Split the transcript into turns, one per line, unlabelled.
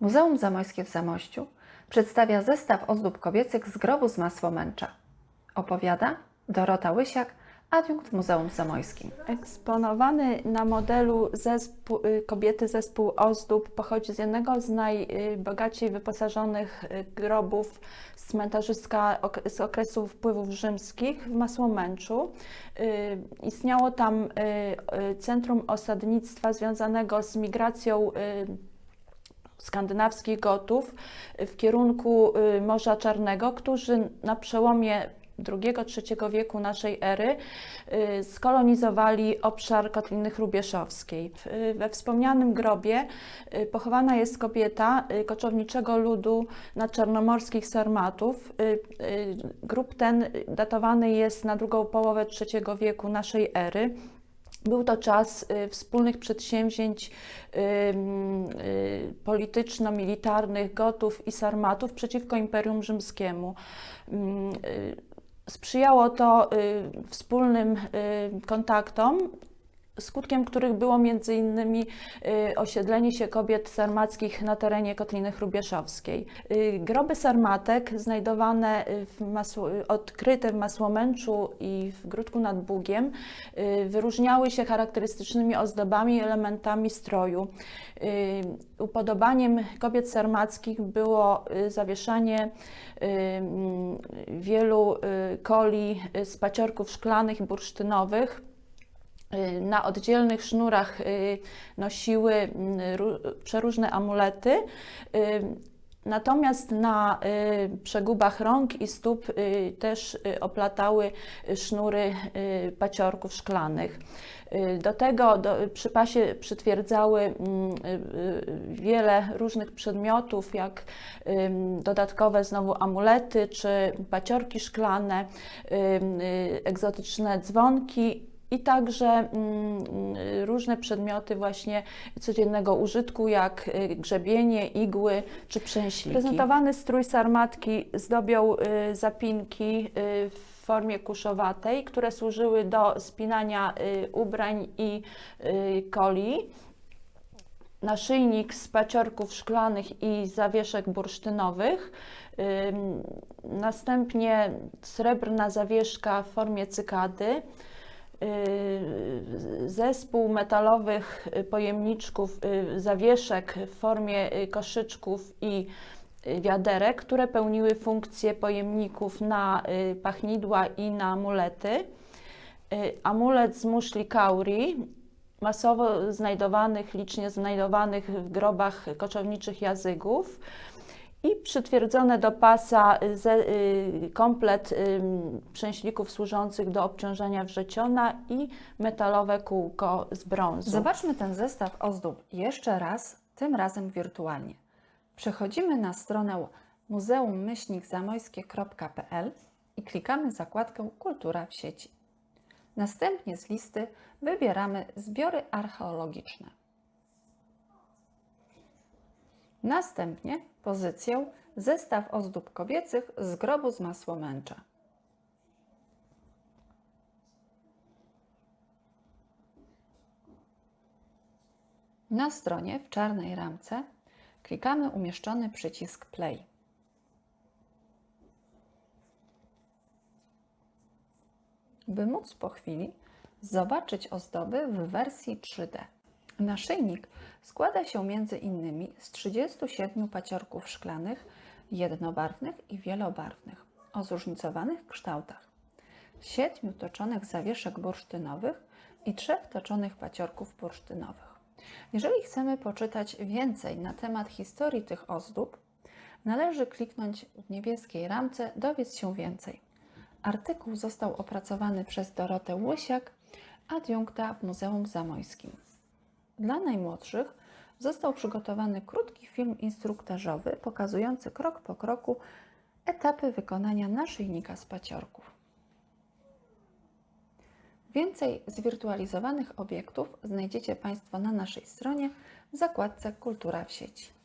Muzeum Zamojskie w Zamościu przedstawia zestaw ozdób kobiecych z grobu z Masłomęcza. Opowiada Dorota Łysiak, adiunkt w Muzeum Zamojskim.
Eksponowany na modelu zespół, y, kobiety zespół ozdób pochodzi z jednego z najbogaciej wyposażonych y, grobów z cmentarzyska z okresu wpływów rzymskich w Masłomęczu. Y, Istniało tam centrum osadnictwa związanego z migracją skandynawskich Gotów w kierunku y, Morza Czarnego, którzy na przełomie II-III wieku naszej ery y, skolonizowali obszar Kotliny Chrubieszowskiej. W- y, We wspomnianym grobie pochowana jest kobieta koczowniczego ludu nadczarnomorskich Sarmatów. Grób ten datowany jest na drugą połowę III wieku naszej ery. Był to czas y, wspólnych przedsięwzięć y, polityczno-militarnych Gotów i Sarmatów przeciwko Imperium Rzymskiemu. Y, Sprzyjało to wspólnym kontaktom, skutkiem których było innymi y, osiedlenie się kobiet sarmackich na terenie Kotliny Chrubieszowskiej. Y, Groby sarmatek znajdowane w odkryte w Masłomęczu i w Gródku nad Bugiem y, wyróżniały się charakterystycznymi ozdobami i elementami stroju. Upodobaniem kobiet sarmackich było zawieszanie wielu koli z paciorków szklanych i bursztynowych, na oddzielnych sznurach y, nosiły mm, ró- przeróżne amulety. y, Natomiast na y, przegubach rąk i stóp y, też y, oplatały y, sznury y, paciorków szklanych. Y, Do tego do, przy pasie przytwierdzały mm, y, y, wiele różnych przedmiotów, jak dodatkowe znowu amulety czy paciorki szklane, y, egzotyczne dzwonki i także mm, y, różne przedmioty właśnie codziennego użytku, jak y, grzebienie, igły czy przęśliki. Prezentowany strój sarmatki zdobią y, zapinki w formie kuszowatej, które służyły do spinania ubrań i koli. Naszyjnik z paciorków szklanych i zawieszek bursztynowych. Następnie srebrna zawieszka w formie cykady. Y, zespół metalowych y, pojemniczków, y, zawieszek w formie koszyczków i wiaderek, które pełniły funkcję pojemników na pachnidła i na amulety. Amulet z muszli kauri, masowo znajdowanych, licznie znajdowanych w grobach koczowniczych jazygów i przytwierdzone do pasa ze, y, komplet y, przęślików służących do obciążenia wrzeciona i metalowe kółko z brązu.
Zobaczmy ten zestaw ozdób jeszcze raz, tym razem wirtualnie. Przechodzimy na stronę muzeum-zamojskie.pl i klikamy zakładkę Kultura w sieci. Następnie z listy wybieramy zbiory archeologiczne. Następnie pozycję Zestaw ozdób kobiecych z grobu z Masłomęcza. Na stronie w czarnej ramce klikamy umieszczony przycisk Play. By móc po chwili zobaczyć ozdoby w wersji 3D. Naszyjnik składa się między innymi z 37 paciorków szklanych, jednobarwnych i wielobarwnych, o zróżnicowanych kształtach, 7 toczonych zawieszek bursztynowych i 3 toczonych paciorków bursztynowych. Jeżeli chcemy poczytać więcej na temat historii tych ozdób, należy kliknąć w niebieskiej ramce Dowiedz się więcej. Artykuł został opracowany przez Dorotę Łysiak, adiunkta w Muzeum Zamojskim. Dla najmłodszych został przygotowany krótki film instruktażowy pokazujący krok po kroku etapy wykonania naszyjnika z paciorków. Więcej zwirtualizowanych obiektów znajdziecie Państwo na naszej stronie w zakładce Kultura w sieci.